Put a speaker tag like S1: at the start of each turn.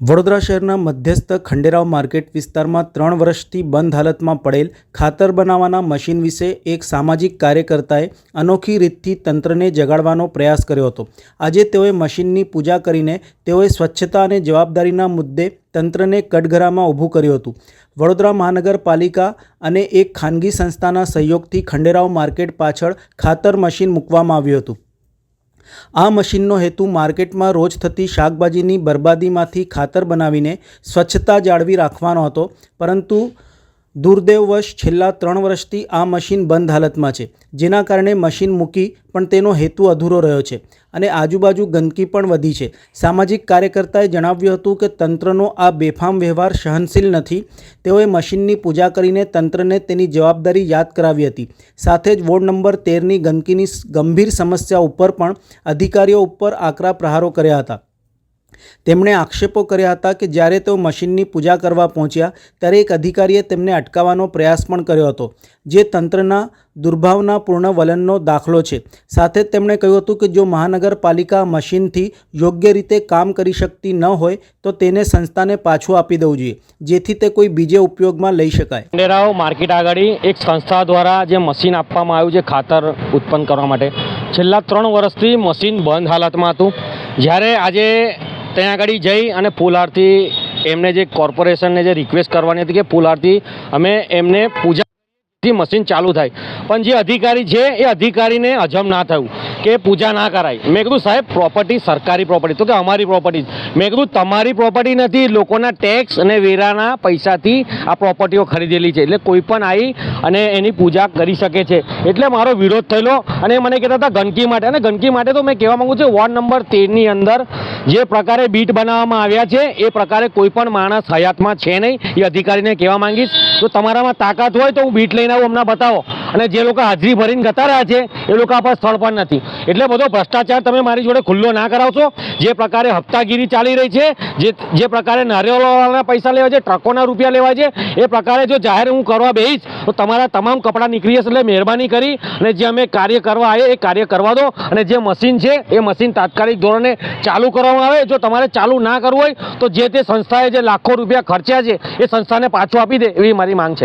S1: વડોદરા શહેરના મધ્યસ્થ ખંડેરાવ માર્કેટ વિસ્તારમાં ત્રણ વર્ષથી બંધ હાલતમાં પડેલ ખાતર બનાવવાના મશીન વિશે એક સામાજિક કાર્યકર્તાએ અનોખી રીતથી તંત્રને જગાડવાનો પ્રયાસ કર્યો હતો. આજે તેઓએ મશીનની પૂજા કરીને તેઓએ સ્વચ્છતા અને જવાબદારીના મુદ્દે તંત્રને કટઘરામાં ઊભું કર્યું હતું. વડોદરા મહાનગરપાલિકા અને એક ખાનગી સંસ્થાના સહયોગથી ખંડેરાવ માર્કેટ પાછળ ખાતર મશીન મૂકવામાં આવ્યું હતું. આ મશીનનો હેતુ માર્કેટમાં રોજ થતી શાકભાજીની બરબાદીમાંથી ખાતર બનાવીને સ્વચ્છતા જાળવી રાખવાનો હતો, પરંતુ દુર્દૈવવશ છેલ્લા ત્રણ વર્ષથી આ મશીન બંધ હાલતમાં છે. જેના કારણે મશીન મૂકી પણ તેનો હેતુ અધૂરો રહ્યો છે અને આજુબાજુ ગંદકી પણ વધી છે. સામાજિક કાર્યકર્તાએ જણાવ્યું હતું કે તંત્રનો આ બેફામ વ્યવહાર સહનશીલ નથી. તેઓએ મશીનની પૂજા કરીને તંત્રને તેની જવાબદારી યાદ કરાવી હતી. સાથે જ વોર્ડ નંબર તેરની ગંદકીની ગંભીર સમસ્યા ઉપર પણ અધિકારીઓ ઉપર આકરા પ્રહારો કર્યા હતા. તેમણે આક્ષેપો કર્યા હતા કે જ્યારે તેઓ મશીનની પૂજા કરવા પહોંચ્યા, ત્યારે એક અધિકારીએ તેમને અટકાવવાનો પ્રયાસ પણ કર્યો હતો, જે તંત્રના દુર્ભાવનાપૂર્ણ વલણનો દાખલો છે. સાથે તેમણે કહ્યું હતું કે જો મહાનગરપાલિકા મશીનથી યોગ્ય રીતે કામ કરી શકતી ન હોય, તો તેને સંસ્થાને પાછું આપી દેવું જોઈએ, જેથી તે કોઈ બીજે ઉપયોગમાં લઈ શકાય.
S2: ખંડેરાવ માર્કેટ આગળ એક સંસ્થા દ્વારા જે મશીન આપવામાં આવ્યું છે, ખાતર ઉત્પન્ન કરવા માટે. છેલ્લા ત્રણ વર્ષથી મશીન બંધ હાલતમાં હતું. જ્યારે આજે ત્યાં આગળ જઈ અને ફૂલ આરતી એમને જે કોર્પોરેશનને જે રિક્વેસ્ટ કરવાની હતી કે ફૂલ આરતી, અમે એમને પૂજા મશીન ચાલુ થાય. પણ જે અધિકારી છે, એ અધિકારીને હજમ ના થયું. કે પૂજા ના કરાય. મેં કીધું, સાહેબ પ્રોપર્ટી સરકારી પ્રોપર્ટી તો કે, અમારી પ્રોપર્ટી મેં કીધું, તમારી પ્રોપર્ટી નથી, લોકોના ટેક્સ અને વેરાના પૈસાથી આ પ્રોપર્ટીઓ ખરીદેલી છે. એટલે કોઈ પણ આવી અને એની પૂજા કરી શકે છે. એટલે મારો વિરોધ થયેલો અને મને કહેતા હતા ગંદકી માટે. અને ગંદકી માટે તો મેં કહેવા માગું છું, વોર્ડ નંબર તેરની અંદર જે પ્રકારે બીટ બનાવવામાં આવ્યા છે, એ પ્રકારે કોઈ પણ માણસ હયાતમાં છે નહીં, એ અધિકારીને કહેવા માંગીશ. તો તમારામાં તાકાત હોય તો હું બીટ લઈને આવું, હમણાં બતાવો. અને જે લોકો હાજરી ભરીને જતા રહ્યા છે, એ લોકો આ પર સ્થળ પણ નથી. એટલે બધો ભ્રષ્ટાચાર તમે મારી જોડે ખુલ્લો ના કરાવશો. જે પ્રકારે હપ્તાગીરી ચાલી રહી છે, જે જે પ્રકારે નારિયેળવાળાના પૈસા લેવા છે, ટ્રકોના રૂપિયા લેવા છે, એ પ્રકારે જો જાહેર હું કરવા બેહીશ, તો તમારા તમામ કપડાં નીકળી જશે એટલે મહેરબાની કરી અને જે અમે કાર્ય કરવા આવીએ, એ કાર્ય કરવા દો અને જે મશીન છે, એ મશીન તાત્કાલિક ધોરણે ચાલુ કરવામાં આવે. જો તમારે ચાલુ ના કરવું હોય, તો જે તે સંસ્થાએ જે લાખો રૂપિયા ખર્ચ્યા છે, એ સંસ્થાને પાછું આપી દે એવી મારી માંગ છે.